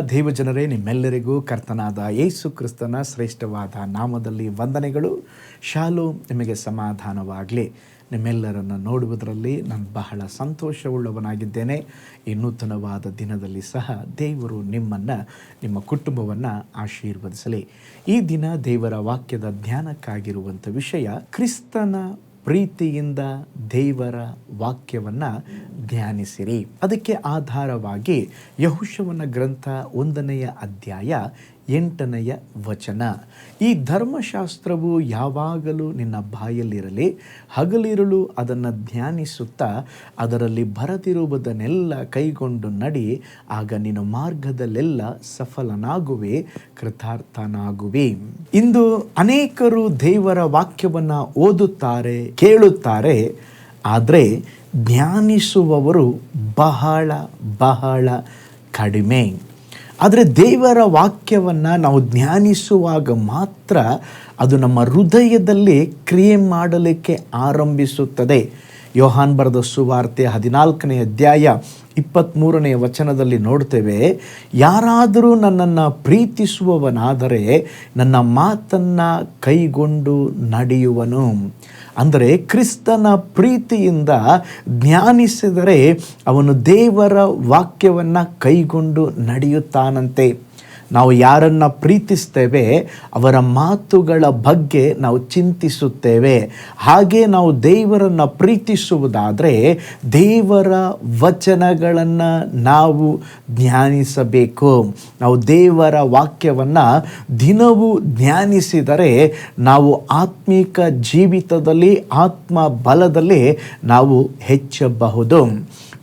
ದೇವಜನರೇ, ನಿಮ್ಮೆಲ್ಲರಿಗೂ ಕರ್ತನಾದ ಯೇಸು ಕ್ರಿಸ್ತನ ಶ್ರೇಷ್ಠವಾದ ನಾಮದಲ್ಲಿ ವಂದನೆಗಳು. ಶಾಲು ನಿಮಗೆ ಸಮಾಧಾನವಾಗಲಿ. ನಿಮ್ಮೆಲ್ಲರನ್ನು ನೋಡುವುದರಲ್ಲಿ ನಾನು ಬಹಳ ಸಂತೋಷವುಳ್ಳವನಾಗಿದ್ದೇನೆ. ಈ ನೂತನವಾದ ದಿನದಲ್ಲಿ ಸಹ ದೇವರು ನಿಮ್ಮನ್ನು, ನಿಮ್ಮ ಕುಟುಂಬವನ್ನು ಆಶೀರ್ವದಿಸಲಿ. ಈ ದಿನ ದೇವರ ವಾಕ್ಯದ ಧ್ಯಾನಕ್ಕಾಗಿರುವಂಥ ವಿಷಯ ಕ್ರಿಸ್ತನ ಪ್ರೀತಿಯಿಂದ ದೇವರ ವಾಕ್ಯವನ್ನು ಧ್ಯಾನಿಸಿರಿ. ಅದಕ್ಕೆ ಆಧಾರವಾಗಿ ಯಹುಶವನ ಗ್ರಂಥ ಒಂದನೆಯ ಅಧ್ಯಾಯ ಎಂಟನೆಯ ವಚನ. ಈ ಧರ್ಮಶಾಸ್ತ್ರವು ಯಾವಾಗಲೂ ನಿನ್ನ ಬಾಯಲ್ಲಿರಲಿ, ಹಗಲಿರುಳು ಅದನ್ನು ಧ್ಯಾನಿಸುತ್ತಾ, ಅದರಲ್ಲಿ ಬರದಿರುವುದನ್ನೆಲ್ಲ ಕೈಗೊಂಡು ನಡಿ, ಆಗ ನಿನ್ನ ಮಾರ್ಗದಲ್ಲೆಲ್ಲ ಸಫಲನಾಗುವೆ, ಕೃತಾರ್ಥನಾಗುವೆ. ಇಂದು ಅನೇಕರು ದೇವರ ವಾಕ್ಯವನ್ನು ಓದುತ್ತಾರೆ, ಕೇಳುತ್ತಾರೆ, ಆದರೆ ಧ್ಯಾನಿಸುವವರು ಬಹಳ ಬಹಳ ಕಡಿಮೆ. ಆದರೆ ದೇವರ ವಾಕ್ಯವನ್ನು ನಾವು ಧ್ಯಾನಿಸುವಾಗ ಮಾತ್ರ ಅದು ನಮ್ಮ ಹೃದಯದಲ್ಲಿ ಕ್ರಿಯೆ ಮಾಡಲಿಕ್ಕೆ ಆರಂಭಿಸುತ್ತದೆ. ಯೋಹಾನ್ ಬರೆದ ಸುವಾರ್ತೆ ಹದಿನಾಲ್ಕನೇ ಅಧ್ಯಾಯ ಇಪ್ಪತ್ತ್ಮೂರನೆಯ ವಚನದಲ್ಲಿ ನೋಡ್ತೇವೆ, ಯಾರಾದರೂ ನನ್ನನ್ನು ಪ್ರೀತಿಸುವವನಾದರೆ ನನ್ನ ಮಾತನ್ನು ಕೈಗೊಂಡು ನಡೆಯುವನು. ಅಂದರೆ ಕ್ರಿಸ್ತನ ಪ್ರೀತಿಯಿಂದ ಜ್ಞಾನಿಸಿದರೆ ಅವನು ದೇವರ ವಾಕ್ಯವನ್ನು ಕೈಗೊಂಡು ನಡೆಯುತ್ತಾನಂತೆ. ನಾವು ಯಾರನ್ನು ಪ್ರೀತಿಸ್ತೇವೆ, ಅವರ ಮಾತುಗಳ ಬಗ್ಗೆ ನಾವು ಚಿಂತಿಸುತ್ತೇವೆ. ಹಾಗೆ ನಾವು ದೇವರನ್ನು ಪ್ರೀತಿಸುವುದಾದರೆ ದೇವರ ವಚನಗಳನ್ನು ನಾವು ಧ್ಯಾನಿಸಬೇಕು. ನಾವು ದೇವರ ವಾಕ್ಯವನ್ನು ದಿನವೂ ಧ್ಯಾನಿಸಿದರೆ ನಾವು ಆತ್ಮಿಕ ಜೀವಿತದಲ್ಲಿ, ಆತ್ಮ ಬಲದಲ್ಲಿ ನಾವು ಹೆಚ್ಚಬಹುದು.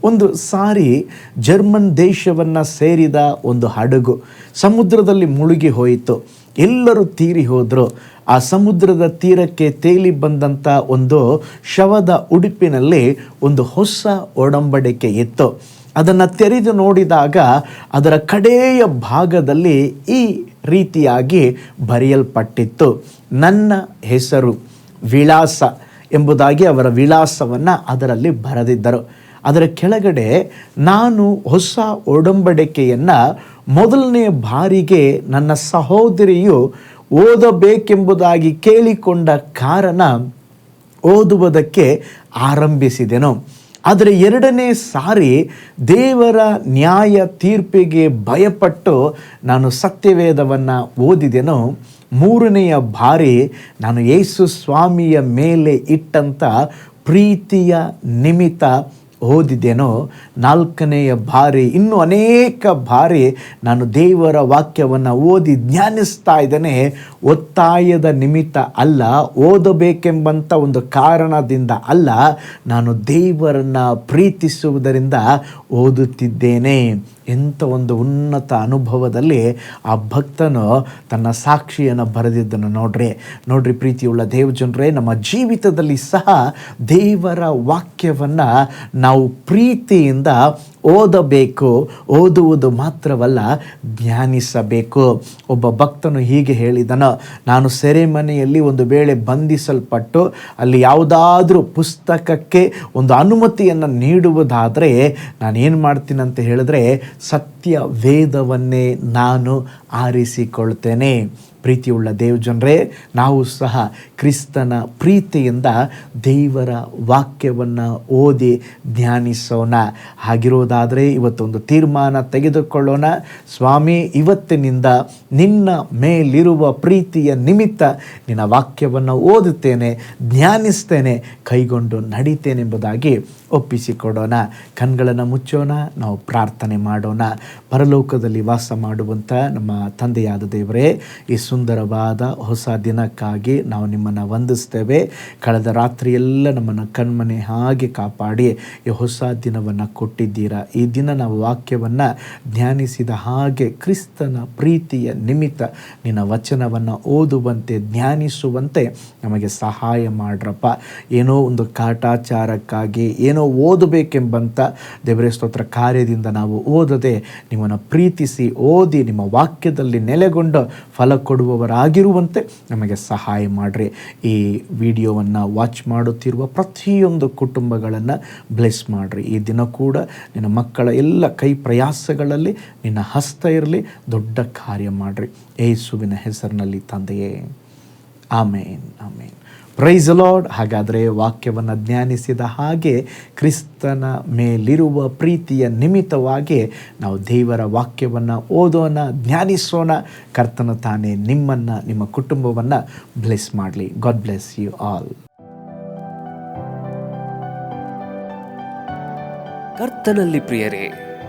ಒಂದು ಸಾರಿ ಜರ್ಮನ್ ದೇಶವನ್ನು ಸೇರಿದ ಒಂದು ಹಡಗು ಸಮುದ್ರದಲ್ಲಿ ಮುಳುಗಿ ಹೋಯಿತು. ಎಲ್ಲರೂ ತೀರಿ ಹೋದರು. ಆ ಸಮುದ್ರದ ತೀರಕ್ಕೆ ತೇಲಿ ಬಂದಂಥ ಒಂದು ಶವದ ಉಡುಪಿನಲ್ಲಿ ಒಂದು ಹೊಸ ಒಡಂಬಡಿಕೆ ಇತ್ತು. ಅದನ್ನು ತೆರೆದು ನೋಡಿದಾಗ ಅದರ ಕಡೆಯ ಭಾಗದಲ್ಲಿ ಈ ರೀತಿಯಾಗಿ ಬರೆಯಲ್ಪಟ್ಟಿತ್ತು. ನನ್ನ ಹೆಸರು ವಿಳಾಸ ಎಂಬುದಾಗಿ ಅವರ ವಿಳಾಸವನ್ನು ಅದರಲ್ಲಿ ಬರೆದಿದ್ದರು. ಅದರ ಕೆಳಗಡೆ ನಾನು ಹೊಸ ಒಡಂಬಡಿಕೆಯನ್ನು ಮೊದಲನೇ ಬಾರಿಗೆ ನನ್ನ ಸಹೋದರಿಯು ಓದಬೇಕೆಂಬುದಾಗಿ ಕೇಳಿಕೊಂಡ ಕಾರಣ ಓದುವುದಕ್ಕೆ ಆರಂಭಿಸಿದೆನು. ಆದರೆ ಎರಡನೇ ಸಾರಿ ದೇವರ ನ್ಯಾಯ ತೀರ್ಪಿಗೆ ಭಯಪಟ್ಟು ನಾನು ಸತ್ಯವೇದವನ್ನು ಓದಿದೆನು. ಮೂರನೆಯ ಬಾರಿ ನಾನು ಯೇಸು ಸ್ವಾಮಿಯ ಮೇಲೆ ಇಟ್ಟಂಥ ಪ್ರೀತಿಯ ನಿಮಿತ್ತ ಓದಿದೆನೋ ನಾಲ್ಕನೆಯ ಬಾರಿ ಇನ್ನೂ ಅನೇಕ ಬಾರಿ ನಾನು ದೇವರ ವಾಕ್ಯವನ್ನು ಓದಿ ಧ್ಯಾನಿಸ್ತಾ ಇದ್ದೇನೆ. ಒತ್ತಾಯದ ನಿಮಿತ್ತ ಅಲ್ಲ ಓದಬೇಕೆಂಬಂಥ ಒಂದು ಕಾರಣದಿಂದ ಅಲ್ಲ, ನಾನು ದೇವರನ್ನು ಪ್ರೀತಿಸುವುದರಿಂದ ಓದುತ್ತಿದ್ದೇನೆ. ಎಂಥ ಒಂದು ಉನ್ನತ ಅನುಭವದಲ್ಲಿ ಆ ಭಕ್ತನು ತನ್ನ ಸಾಕ್ಷಿಯನ್ನು ಬರೆದಿದ್ದನ್ನು ನೋಡ್ರಿ. ನೋಡ್ರಿ ಪ್ರೀತಿಯುಳ್ಳ ದೇವಜನರೇ, ನಮ್ಮ ಜೀವಿತದಲ್ಲಿ ಸಹ ದೇವರ ವಾಕ್ಯವನ್ನು ನಾವು ಪ್ರೀತಿಯಿಂದ ಓದಬೇಕು, ಓದುವುದು ಮಾತ್ರವಲ್ಲ, ಧ್ಯಾನಿಸಬೇಕು. ಒಬ್ಬ ಭಕ್ತನು ಹೀಗೆ ಹೇಳಿದನು, ನಾನು ಸೆರೆಮನೆಯಲ್ಲಿ ಒಂದು ವೇಳೆ ಬಂಧಿಸಲ್ಪಟ್ಟು, ಅಲ್ಲಿ ಯಾವುದಾದ್ರೂ ಪುಸ್ತಕಕ್ಕೆ ಒಂದು ಅನುಮತಿಯನ್ನು ನೀಡುವುದಾದರೆ ನಾನೇನು ಮಾಡ್ತೀನಿ ಅಂತ ಹೇಳಿದ್ರೆ ಸತ್ಯ ವೇದವನ್ನೇ ನಾನು ಆರಿಸಿಕೊಳ್ತೇನೆ. ಪ್ರೀತಿಯುಳ್ಳ ದೇವಜನರೇ, ನಾವು ಸಹ ಕ್ರಿಸ್ತನ ಪ್ರೀತಿಯಿಂದ ದೇವರ ವಾಕ್ಯವನ್ನು ಓದಿ ಧ್ಯಾನಿಸೋಣ. ಹಾಗಿರೋದಾದರೆ ಇವತ್ತೊಂದು ತೀರ್ಮಾನ ತೆಗೆದುಕೊಳ್ಳೋಣ. ಸ್ವಾಮಿ, ಇವತ್ತಿನಿಂದ ನಿನ್ನ ಮೇಲಿರುವ ಪ್ರೀತಿಯ ನಿಮಿತ್ತ ನಿನ್ನ ವಾಕ್ಯವನ್ನು ಓದುತ್ತೇನೆ, ಧ್ಯಾನಿಸ್ತೇನೆ, ಕೈಗೊಂಡು ನಡೀತೇನೆಂಬುದಾಗಿ ಒಪ್ಪಿಸಿಕೊಡೋಣ. ಕಣ್ಗಳನ್ನು ಮುಚ್ಚೋಣ, ನಾವು ಪ್ರಾರ್ಥನೆ ಮಾಡೋಣ. ಪರಲೋಕದಲ್ಲಿ ವಾಸ ಮಾಡುವಂಥ ನಮ್ಮ ತಂದೆಯಾದ ದೇವರೇ, ಈ ಸುಂದರವಾದ ಹೊಸ ದಿನಕ್ಕಾಗಿ ನಾವು ನಿಮ್ಮನ್ನು ವಂದಿಸ್ತೇವೆ. ಕಳೆದ ರಾತ್ರಿಯೆಲ್ಲ ನಮ್ಮನ್ನು ಕಣ್ಮನೆ ಹಾಗೆ ಕಾಪಾಡಿ ಈ ಹೊಸ ದಿನವನ್ನು ಕೊಟ್ಟಿದ್ದೀರಾ. ಈ ದಿನ ನಾವು ವಾಕ್ಯವನ್ನು ಧ್ಯಾನಿಸಿದ ಹಾಗೆ ಕ್ರಿಸ್ತನ ಪ್ರೀತಿಯ ನಿಮಿತ್ತ ನಿನ್ನ ವಚನವನ್ನು ಓದುವಂತೆ, ಧ್ಯಾನಿಸುವಂತೆ ನಮಗೆ ಸಹಾಯ ಮಾಡ್ರಪ್ಪ. ಏನೋ ಒಂದು ಕಾಟಾಚಾರಕ್ಕಾಗಿ, ಏನೋ ಏನೋ ಓದಬೇಕೆಂಬಂಥ ದೇವರೇ ಸ್ತೋತ್ರ ಕಾರ್ಯದಿಂದ ನಾವು ಓದದೆ ನಿಮ್ಮನ್ನು ಪ್ರೀತಿಸಿ ಓದಿ ನಿಮ್ಮ ವಾಕ್ಯದಲ್ಲಿ ನೆಲೆಗೊಂಡು ಫಲ ಕೊಡುವವರಾಗಿರುವಂತೆ ನಮಗೆ ಸಹಾಯ ಮಾಡಿರಿ. ಈ ವಿಡಿಯೋವನ್ನು ವಾಚ್ ಮಾಡುತ್ತಿರುವ ಪ್ರತಿಯೊಂದು ಕುಟುಂಬಗಳನ್ನು ಬ್ಲೆಸ್ ಮಾಡಿರಿ. ಈ ದಿನ ಕೂಡ ನಿನ್ನ ಮಕ್ಕಳ ಎಲ್ಲ ಕೈ ಪ್ರಯಾಸಗಳಲ್ಲಿ ನಿನ್ನ ಹಸ್ತ ಇರಲಿ, ದೊಡ್ಡ ಕಾರ್ಯ ಮಾಡಿರಿ. ಏಸುವಿನ ಹೆಸರಿನಲ್ಲಿ ತಂದೆಯೇ. ಆಮೇನ್ ಆಮೇನ್. ಪ್ರೈಸ್ ಲಾರ್ಡ್ ಹಾಗಾದರೆ ವಾಕ್ಯವನ್ನು ಜ್ಞಾನಿಸಿದ ಹಾಗೆ ಕ್ರಿಸ್ತನ ಮೇಲಿರುವ ಪ್ರೀತಿಯ ನಿಮಿತ್ತವಾಗಿ ನಾವು ದೇವರ ವಾಕ್ಯವನ್ನು ಓದೋಣ ಜ್ಞಾನಿಸೋಣ ಕರ್ತನ ತಾನೇ ನಿಮ್ಮನ್ನು, ನಿಮ್ಮ ಕುಟುಂಬವನ್ನು ಬ್ಲೆಸ್ ಮಾಡಲಿ. ಗಾಡ್ ಬ್ಲೆಸ್ ಯು ಆಲ್ ಕರ್ತನಲ್ಲಿ ಪ್ರಿಯರೇ